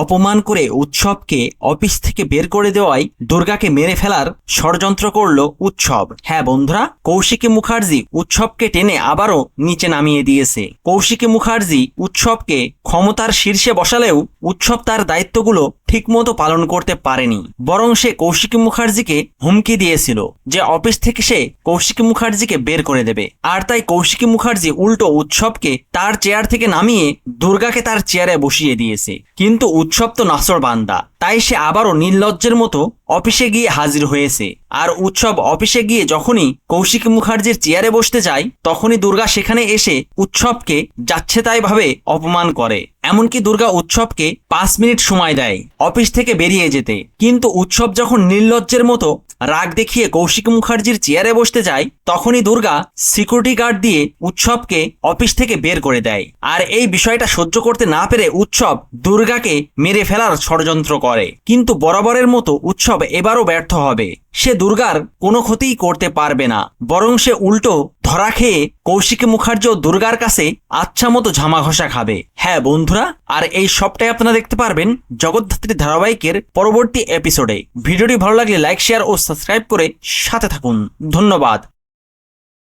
অপমান করে উৎসবকে অফিস থেকে বের করে দেওয়ায় দুর্গাকে মেরে ফেলার ষড়যন্ত্র করল উৎসব। হ্যাঁ বন্ধুরা, কৌশিকী মুখার্জি উৎসবকে টেনে আবারও নিচে নামিয়ে দিয়েছে। কৌশিকী মুখার্জি উৎসবকে ক্ষমতার শীর্ষে বসালেও উৎসব তার দায়িত্বগুলো ঠিকমতো পালন করতে পারেনি। বরং সে কৌশিকী মুখার্জিকে হুমকি দিয়েছিল যে অফিস থেকে সে কৌশিকী মুখার্জিকে বের করে দেবে। আর তাই কৌশিকী মুখার্জি উল্টো উৎসবকে তার চেয়ার থেকে নামিয়ে দুর্গাকে তার চেয়ারে বসিয়ে দিয়েছে। কিন্তু উৎসব তো নাসর বান্দা, তাই সে আবারও নির্লজ্জের মতো অফিসে গিয়ে হাজির হয়েছে। আর উৎসব অফিসে গিয়ে যখনই কৌশিক মুখার্জির চেয়ারে বসতে যায়, তখনই দুর্গা সেখানে এসে উৎসবকে যাচ্ছে তাই ভাবে অপমান করে। এমনকি দুর্গা উৎসবকে পাঁচ মিনিট সময় দেয় অফিস থেকে বেরিয়ে যেতে। কিন্তু উৎসব যখন নির্লজ্জের মতো রাগ দেখিয়ে কৌশিক মুখার্জির চেয়ারে বসতে যায়, তখনই দুর্গা সিকিউরিটি গার্ড দিয়ে উৎসবকে অফিস থেকে বের করে দেয়। আর এই বিষয়টা সহ্য করতে না পেরে উৎসব দুর্গাকে মেরে ফেলার ষড়যন্ত্র করে। কিন্তু বরাবরের মতো উৎসব এবারও ব্যর্থ হবে। সে দুর্গার কোনো ক্ষতিই করতে পারবে না। বরং সে উল্টো ধরা খেয়ে কৌশিক মুখার্জি দুর্গার কাছে আচ্ছা মতো ঝামা ঘষা খাবে। হ্যাঁ বন্ধুরা, আর এই সবটাই আপনারা দেখতে পারবেন জগদ্ধাত্রী ধারাবাহিকের পরবর্তী এপিসোডে ভিডিওটি ভালো লাগলে লাইক শেয়ার ও সাবস্ক্রাইব করে সাথে থাকুন। ধন্যবাদ।